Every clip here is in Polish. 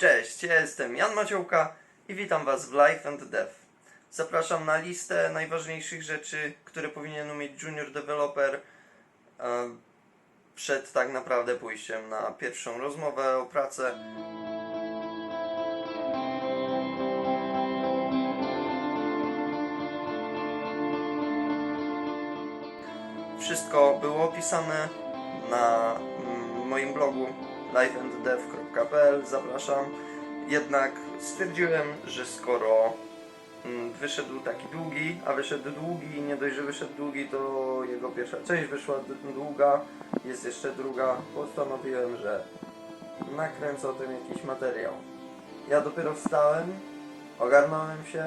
Cześć, ja jestem Jan Maciołka i witam Was w Life and Dev. Zapraszam na listę najważniejszych rzeczy, które powinien umieć junior developer e, przed tak naprawdę pójściem na pierwszą rozmowę o pracę. Wszystko było opisane na mm, moim blogu lifeanddev.pl. Zapraszam. Jednak stwierdziłem, że skoro mm, wyszedł taki długi, a wyszedł długi nie dość, że wyszedł długi, to jego pierwsza część wyszła długa, jest jeszcze druga, postanowiłem, że nakręcę o tym jakiś materiał. Ja dopiero wstałem, ogarnąłem się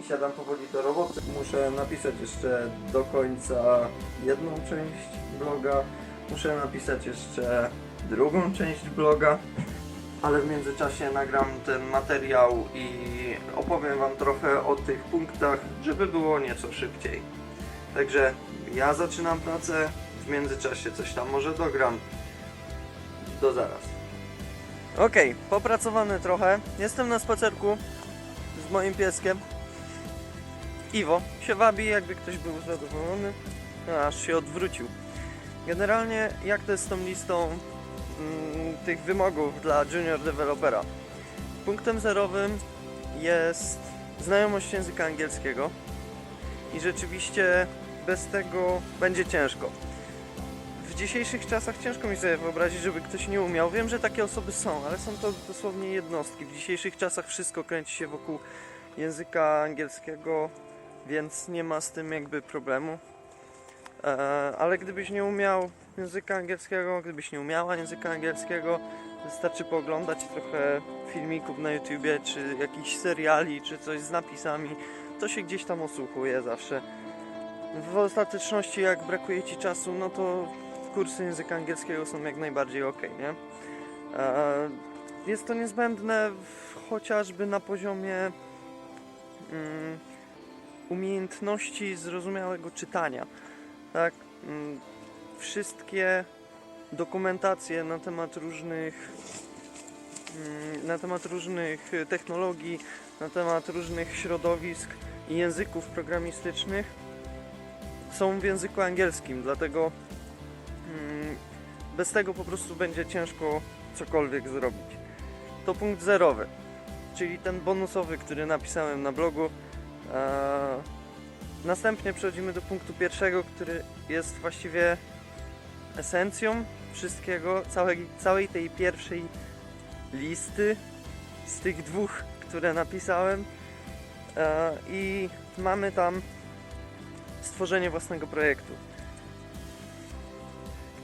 i siadam powoli do roboty. Muszę napisać jeszcze do końca jedną część bloga, muszę napisać jeszcze drugą część bloga, ale w międzyczasie nagram ten materiał i opowiem Wam trochę o tych punktach, żeby było nieco szybciej. Także ja zaczynam pracę, w międzyczasie coś tam może dogram. Do zaraz. Okej, popracowany trochę. Jestem na spacerku z moim pieskiem. Iwo się wabi, jakby ktoś był zadowolony. Aż się odwrócił. Generalnie, jak to jest z tą listą tych wymogów dla junior dewelopera? Punktem zerowym jest znajomość języka angielskiego i rzeczywiście bez tego będzie ciężko. W dzisiejszych czasach ciężko mi sobie wyobrazić, żeby ktoś nie umiał. Wiem, że takie osoby są, ale są to dosłownie jednostki. W dzisiejszych czasach wszystko kręci się wokół języka angielskiego, więc nie ma z tym jakby problemu. E, ale gdybyś nie umiał języka angielskiego, gdybyś nie umiała języka angielskiego, wystarczy pooglądać trochę filmików na YouTubie, czy jakichś seriali, czy coś z napisami. To się gdzieś tam osłuchuje zawsze. W ostateczności, jak brakuje ci czasu, no to kursy języka angielskiego są jak najbardziej ok, nie? E, Jest to niezbędne chociażby na poziomie mm, umiejętności zrozumiałego czytania. Tak, mm, wszystkie dokumentacje na temat różnych mm, na temat różnych technologii, na temat różnych środowisk i języków programistycznych są w języku angielskim, dlatego mm, bez tego po prostu będzie ciężko cokolwiek zrobić. To punkt zerowy, czyli ten bonusowy, który napisałem na blogu. Następnie przechodzimy do punktu pierwszego, który jest właściwie esencją wszystkiego, całej, całej tej pierwszej listy z tych dwóch, które napisałem. E, I mamy tam stworzenie własnego projektu.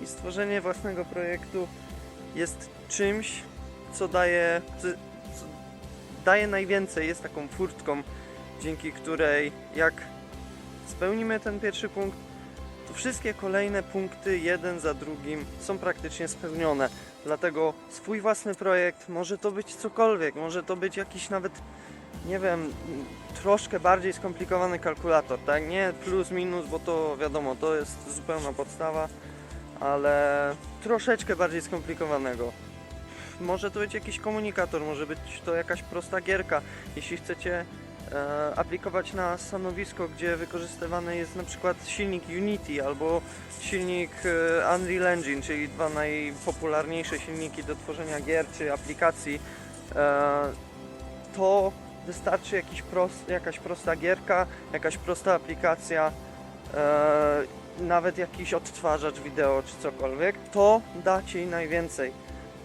I stworzenie własnego projektu jest czymś, co daje, co, co daje najwięcej, jest taką furtką, dzięki której jak spełnimy ten pierwszy punkt, to wszystkie kolejne punkty jeden za drugim są praktycznie spełnione. Dlatego swój własny projekt może to być cokolwiek, może to być jakiś nawet, nie wiem, troszkę bardziej skomplikowany kalkulator, tak? Nie plus, minus, bo to wiadomo, to jest zupełna podstawa, ale troszeczkę bardziej skomplikowanego. Może to być jakiś komunikator, może być to jakaś prosta gierka. Jeśli chcecie aplikować na stanowisko, gdzie wykorzystywany jest na przykład silnik Unity albo silnik e, Unreal Engine, czyli dwa najpopularniejsze silniki do tworzenia gier czy aplikacji, e, to wystarczy jakiś prost, jakaś prosta gierka, jakaś prosta aplikacja, e, nawet jakiś odtwarzacz wideo czy cokolwiek, to da Ci najwięcej.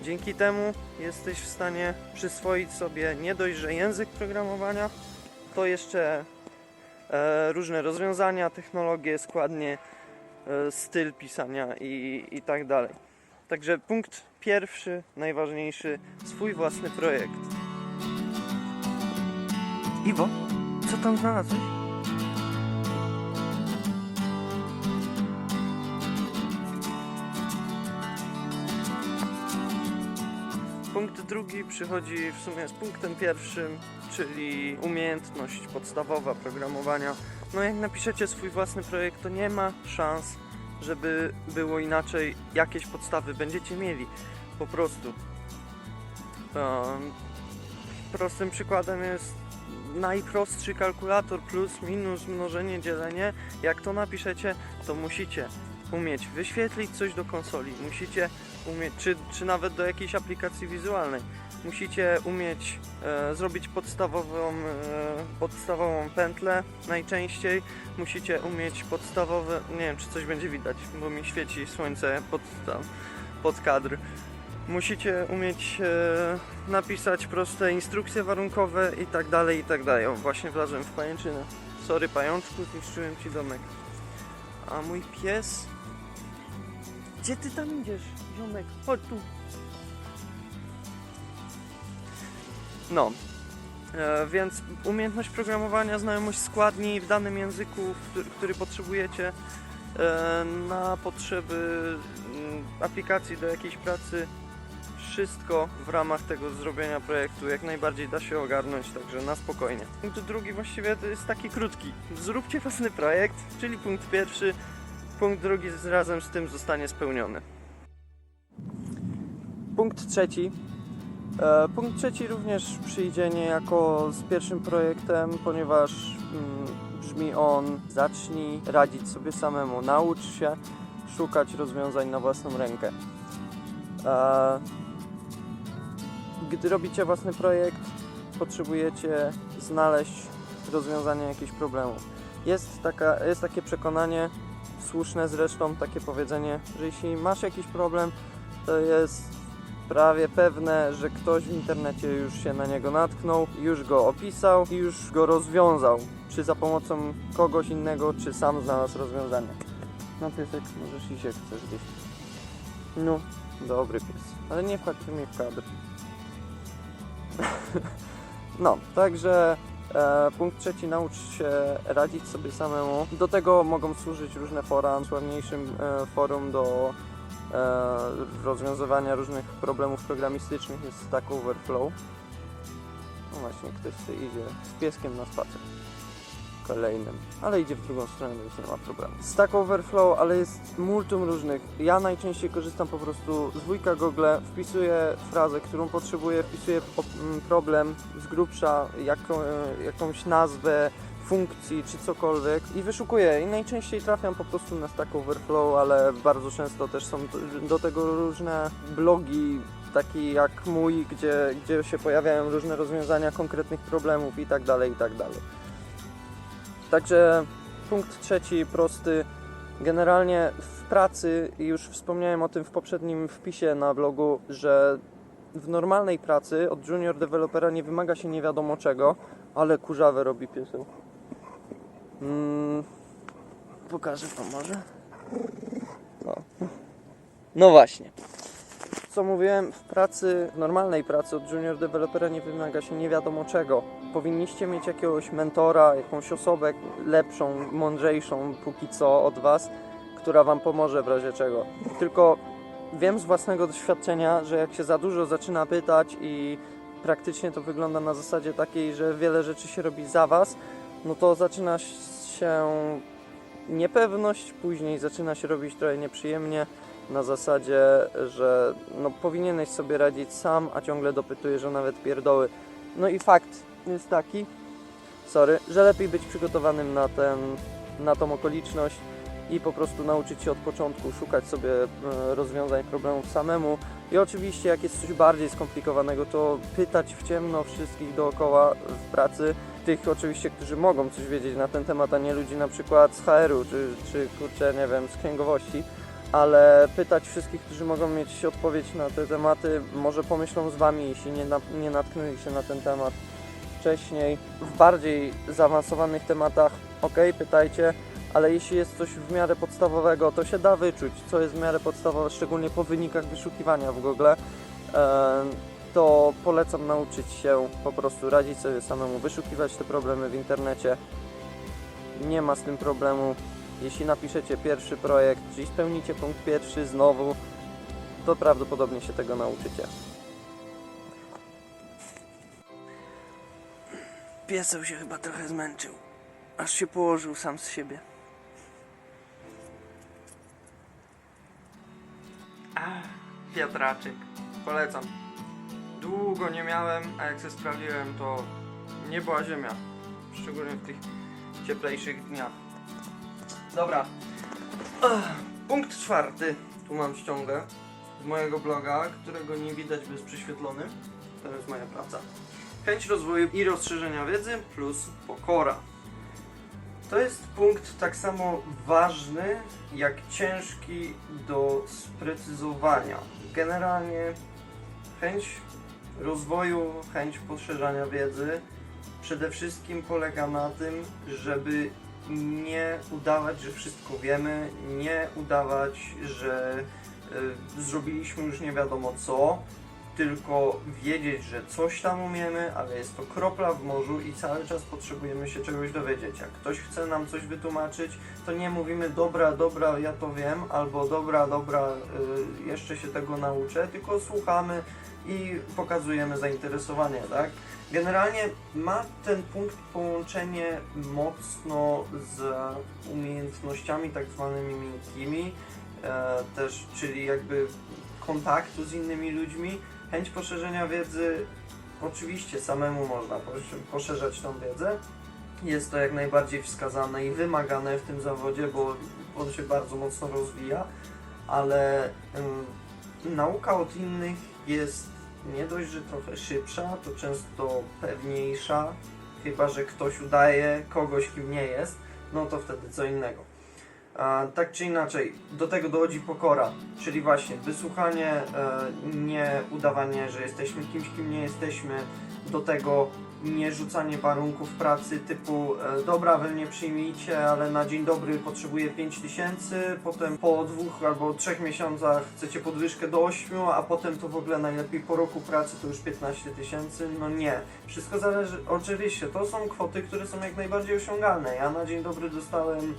Dzięki temu jesteś w stanie przyswoić sobie nie dość, że język programowania, to jeszcze e, różne rozwiązania, technologie, składnie, e, styl pisania i, i tak dalej. Także punkt pierwszy, najważniejszy, swój własny projekt. Iwo, co tam znalazłeś? Punkt drugi przychodzi w sumie z punktem pierwszym, czyli umiejętność podstawowa programowania. No jak napiszecie swój własny projekt, to nie ma szans, żeby było inaczej. Jakieś podstawy będziecie mieli, po prostu. Um, prostym przykładem jest najprostszy kalkulator plus, minus, mnożenie, dzielenie. Jak to napiszecie, to musicie umieć wyświetlić coś do konsoli, musicie umieć, czy, czy nawet do jakiejś aplikacji wizualnej. Musicie umieć e, zrobić podstawową, e, podstawową pętlę najczęściej. Musicie umieć podstawowe, nie wiem czy coś będzie widać, bo mi świeci słońce pod, tam, pod kadr. Musicie umieć e, napisać proste instrukcje warunkowe i tak dalej, i tak dalej. O, właśnie wlazłem w pajęczynę. Sorry pajączku, zniszczyłem ci domek. A mój pies... Gdzie ty tam idziesz, ziomek? Chodź tu. No, e, więc umiejętność programowania, znajomość składni w danym języku, który, który potrzebujecie e, na potrzeby mm, aplikacji do jakiejś pracy, wszystko w ramach tego zrobienia projektu jak najbardziej da się ogarnąć, także na spokojnie. Punkt drugi właściwie to jest taki krótki. Zróbcie własny projekt, czyli punkt pierwszy. Punkt drugi razem z tym zostanie spełniony. Punkt trzeci. E, punkt trzeci również przyjdzie niejako z pierwszym projektem, ponieważ mm, brzmi on zacznij radzić sobie samemu, naucz się szukać rozwiązań na własną rękę. E, gdy robicie własny projekt, potrzebujecie znaleźć rozwiązanie jakichś problemów. Jest, taka, jest takie przekonanie, słuszne zresztą, takie powiedzenie, że jeśli masz jakiś problem, to jest prawie pewne, że ktoś w internecie już się na niego natknął, już go opisał i już go rozwiązał. Czy za pomocą kogoś innego, czy sam znalazł rozwiązanie. No piesek, możesz iść jak chcesz gdzieś. No, dobry pies. Ale nie wchodźcie mi w kadr. No, także e, punkt trzeci, naucz się radzić sobie samemu. Do tego mogą służyć różne fora. Sławniejszym e, forum do rozwiązywania różnych problemów programistycznych jest Stack Overflow. No właśnie, ktoś sobie idzie z pieskiem na spacer. Kolejnym, ale idzie w drugą stronę, więc nie ma problemu. Stack Overflow, ale jest multum różnych. Ja najczęściej korzystam po prostu z wujka Google, wpisuję frazę, którą potrzebuję, wpisuję problem z grubsza, jaką, e, jakąś nazwę, funkcji czy cokolwiek i wyszukuję i najczęściej trafiam po prostu na Stack Overflow, ale bardzo często też są do tego różne blogi taki jak mój, gdzie, gdzie się pojawiają różne rozwiązania konkretnych problemów i tak dalej, i tak dalej. Także punkt trzeci, prosty. Generalnie w pracy, już wspomniałem o tym w poprzednim wpisie na blogu, że w normalnej pracy od junior dewelopera nie wymaga się nie wiadomo czego, ale kurzawę robi pieseł. Mm, pokażę to może. O. No właśnie. Co mówiłem, w pracy, w normalnej pracy od junior dewelopera nie wymaga się nie wiadomo czego. Powinniście mieć jakiegoś mentora, jakąś osobę lepszą, mądrzejszą póki co od Was, która Wam pomoże w razie czego. Tylko wiem z własnego doświadczenia, że jak się za dużo zaczyna pytać i praktycznie to wygląda na zasadzie takiej, że wiele rzeczy się robi za Was, no to zaczyna się niepewność, później zaczyna się robić trochę nieprzyjemnie na zasadzie, że no, powinieneś sobie radzić sam, a ciągle dopytujesz o nawet pierdoły. No i fakt jest taki, sorry, że lepiej być przygotowanym na, ten, na tą okoliczność i po prostu nauczyć się od początku szukać sobie e, rozwiązań problemów samemu. I oczywiście, jak jest coś bardziej skomplikowanego, to pytać w ciemno wszystkich dookoła w pracy, tych oczywiście, którzy mogą coś wiedzieć na ten temat, a nie ludzi na przykład z HR-u, czy, czy kurczę, nie wiem, z księgowości, ale pytać wszystkich, którzy mogą mieć odpowiedź na te tematy, może pomyślą z Wami, jeśli nie, na, nie natknęli się na ten temat wcześniej. W bardziej zaawansowanych tematach, ok, pytajcie, ale jeśli jest coś w miarę podstawowego, to się da wyczuć, co jest w miarę podstawowe, szczególnie po wynikach wyszukiwania w Google. Em, to polecam nauczyć się po prostu radzić sobie samemu, wyszukiwać te problemy w internecie. Nie ma z tym problemu. Jeśli napiszecie pierwszy projekt, czyli spełnicie punkt pierwszy znowu, to prawdopodobnie się tego nauczycie. Pieseł się chyba trochę zmęczył, aż się położył sam z siebie. Ach, wiatraczek. Polecam. Długo nie miałem, a jak się sprawdziłem, to nie była ziemia. Szczególnie w tych cieplejszych dniach. Dobra. Punkt czwarty. Tu mam ściągę z mojego bloga, którego nie widać, bo jest przyświetlony. To jest moja praca. Chęć rozwoju i rozszerzenia wiedzy plus pokora. To jest punkt tak samo ważny, jak ciężki do sprecyzowania. Generalnie chęć rozwoju, chęć poszerzania wiedzy przede wszystkim polega na tym, żeby nie udawać, że wszystko wiemy, nie udawać, że y, zrobiliśmy już nie wiadomo co, tylko wiedzieć, że coś tam umiemy, ale jest to kropla w morzu i cały czas potrzebujemy się czegoś dowiedzieć. Jak ktoś chce nam coś wytłumaczyć, to nie mówimy dobra, dobra, ja to wiem, albo dobra, dobra, y, jeszcze się tego nauczę, tylko słuchamy i pokazujemy zainteresowanie, tak? Generalnie ma ten punkt połączenie mocno z umiejętnościami tak zwanymi miękkimi, e, też, czyli jakby kontaktu z innymi ludźmi, chęć poszerzenia wiedzy, oczywiście samemu można posz- poszerzać tą wiedzę. Jest to jak najbardziej wskazane i wymagane w tym zawodzie, bo on się bardzo mocno rozwija, ale nauka od innych jest nie dość, że trochę szybsza, to często pewniejsza, chyba że ktoś udaje kogoś, kim nie jest, no to wtedy co innego. Tak czy inaczej, do tego dochodzi pokora, czyli właśnie wysłuchanie, e, nie udawanie, że jesteśmy kimś, kim nie jesteśmy, do tego nie rzucanie warunków pracy typu e, dobra, wy mnie przyjmijcie, ale na dzień dobry potrzebuję 5 tysięcy, potem po dwóch albo trzech miesiącach chcecie podwyżkę do 8, a potem to w ogóle najlepiej po roku pracy to już 15 tysięcy, no nie. Wszystko zależy, oczywiście, to są kwoty, które są jak najbardziej osiągalne. Ja na dzień dobry dostałem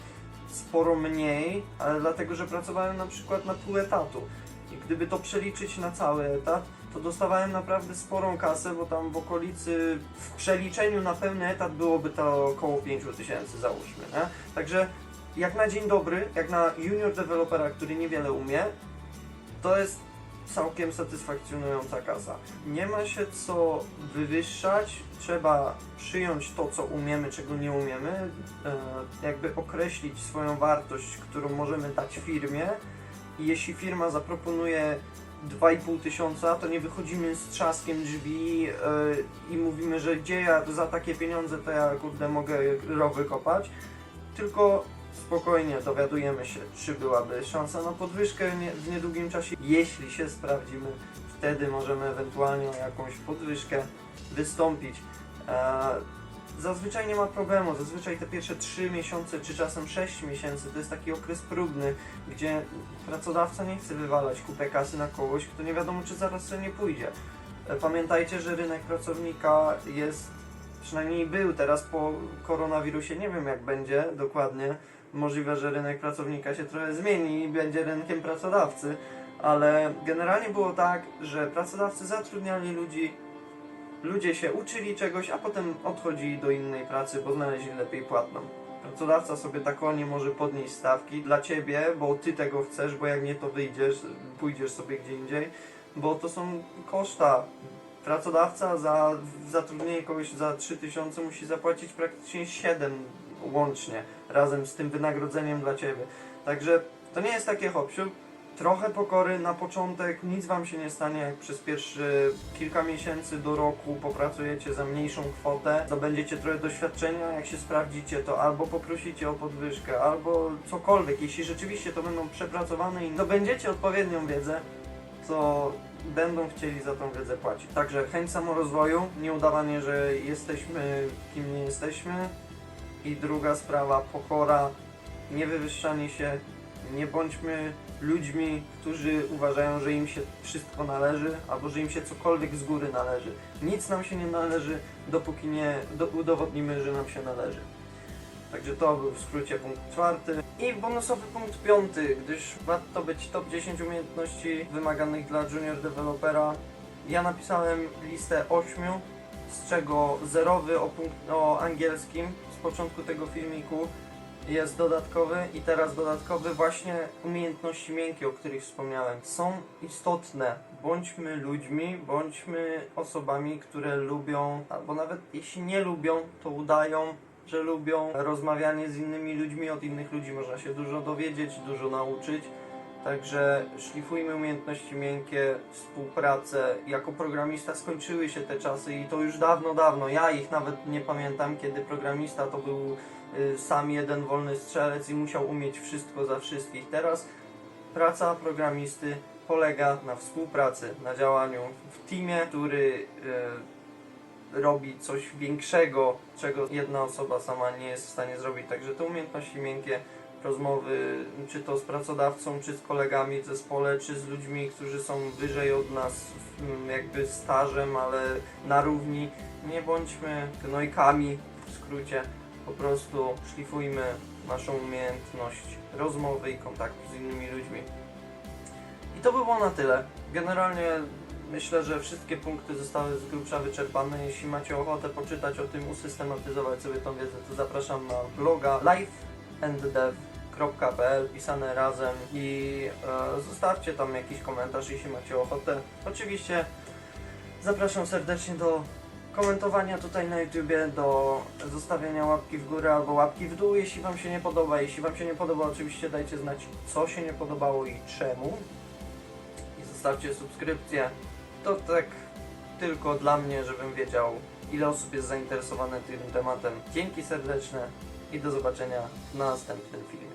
sporo mniej, ale dlatego, że pracowałem na przykład na pół etatu. I gdyby to przeliczyć na cały etat, to dostawałem naprawdę sporą kasę, bo tam w okolicy, w przeliczeniu na pełny etat byłoby to około 5 tysięcy, załóżmy, nie? Także jak na dzień dobry, jak na junior dewelopera, który niewiele umie, to jest całkiem satysfakcjonująca kasa. Nie ma się co wywyższać, trzeba przyjąć to, co umiemy, czego nie umiemy, e, jakby określić swoją wartość, którą możemy dać firmie i jeśli firma zaproponuje 2,5 tysiąca, to nie wychodzimy z trzaskiem drzwi e, i mówimy, że gdzie ja za takie pieniądze to ja kurde mogę rowy kopać, tylko spokojnie dowiadujemy się, czy byłaby szansa na podwyżkę w niedługim czasie. Jeśli się sprawdzimy, wtedy możemy ewentualnie o jakąś podwyżkę wystąpić. E, zazwyczaj nie ma problemu, zazwyczaj te pierwsze 3 miesiące, czy czasem 6 miesięcy to jest taki okres próbny, gdzie pracodawca nie chce wywalać kupę kasy na kogoś, kto nie wiadomo, czy zaraz sobie nie pójdzie. E, Pamiętajcie, że rynek pracownika jest, przynajmniej był teraz po koronawirusie, nie wiem jak będzie dokładnie, możliwe, że rynek pracownika się trochę zmieni i będzie rynkiem pracodawcy, ale generalnie było tak, że pracodawcy zatrudniali ludzi, ludzie się uczyli czegoś, a potem odchodzili do innej pracy, bo znaleźli lepiej płatną. Pracodawca sobie tak o nie może podnieść stawki dla ciebie, bo ty tego chcesz, bo jak nie to wyjdziesz, pójdziesz sobie gdzie indziej, bo to są koszta. Pracodawca za zatrudnienie kogoś za 3000 musi zapłacić praktycznie 7 łącznie, razem z tym wynagrodzeniem dla ciebie. Także to nie jest takie hop Trochę pokory na początek, nic wam się nie stanie, jak przez pierwsze kilka miesięcy do roku popracujecie za mniejszą kwotę, zdobędziecie trochę doświadczenia, jak się sprawdzicie, to albo poprosicie o podwyżkę, albo cokolwiek. Jeśli rzeczywiście to będą przepracowane i zdobędziecie odpowiednią wiedzę, to będą chcieli za tą wiedzę płacić. Także chęć samorozwoju, nie udawanie, że jesteśmy kim nie jesteśmy. I druga sprawa, pokora, nie wywyższanie się, nie bądźmy ludźmi, którzy uważają, że im się wszystko należy, albo że im się cokolwiek z góry należy. Nic nam się nie należy, dopóki nie do, udowodnimy, że nam się należy. Także to był w skrócie punkt czwarty. I bonusowy punkt piąty, gdyż ma to być top 10 umiejętności wymaganych dla junior dewelopera. Ja napisałem listę 8, z czego zerowy o, punkt, o angielskim z początku tego filmiku. Jest dodatkowy i teraz dodatkowy właśnie umiejętności miękkie, o których wspomniałem, są istotne. Bądźmy ludźmi, bądźmy osobami, które lubią, albo nawet jeśli nie lubią, to udają, że lubią rozmawianie z innymi ludźmi. Od innych ludzi można się dużo dowiedzieć, dużo nauczyć. Także szlifujmy umiejętności miękkie, współpracę. Jako programista skończyły się te czasy i to już dawno, dawno. Ja ich nawet nie pamiętam, kiedy programista to był y, sam jeden wolny strzelec i musiał umieć wszystko za wszystkich. Teraz praca programisty polega na współpracy, na działaniu w teamie, który y, robi coś większego, czego jedna osoba sama nie jest w stanie zrobić. Także te umiejętności miękkie, rozmowy, czy to z pracodawcą, czy z kolegami w zespole, czy z ludźmi, którzy są wyżej od nas, mm, jakby stażem, ale na równi. Nie bądźmy gnojkami, w skrócie. Po prostu szlifujmy naszą umiejętność rozmowy i kontaktu z innymi ludźmi. I to by było na tyle. Generalnie myślę, że wszystkie punkty zostały z grubsza wyczerpane. Jeśli macie ochotę poczytać o tym, usystematyzować sobie tą wiedzę, to zapraszam na bloga lifeanddev.pl pisane razem i e, zostawcie tam jakiś komentarz, jeśli macie ochotę. Oczywiście zapraszam serdecznie do komentowania tutaj na YouTubie, do zostawiania łapki w górę albo łapki w dół, jeśli Wam się nie podoba. Jeśli Wam się nie podoba, oczywiście dajcie znać, co się nie podobało i czemu. I zostawcie subskrypcję. To tak tylko dla mnie, żebym wiedział, ile osób jest zainteresowane tym tematem. Dzięki serdeczne i do zobaczenia w następnym filmie.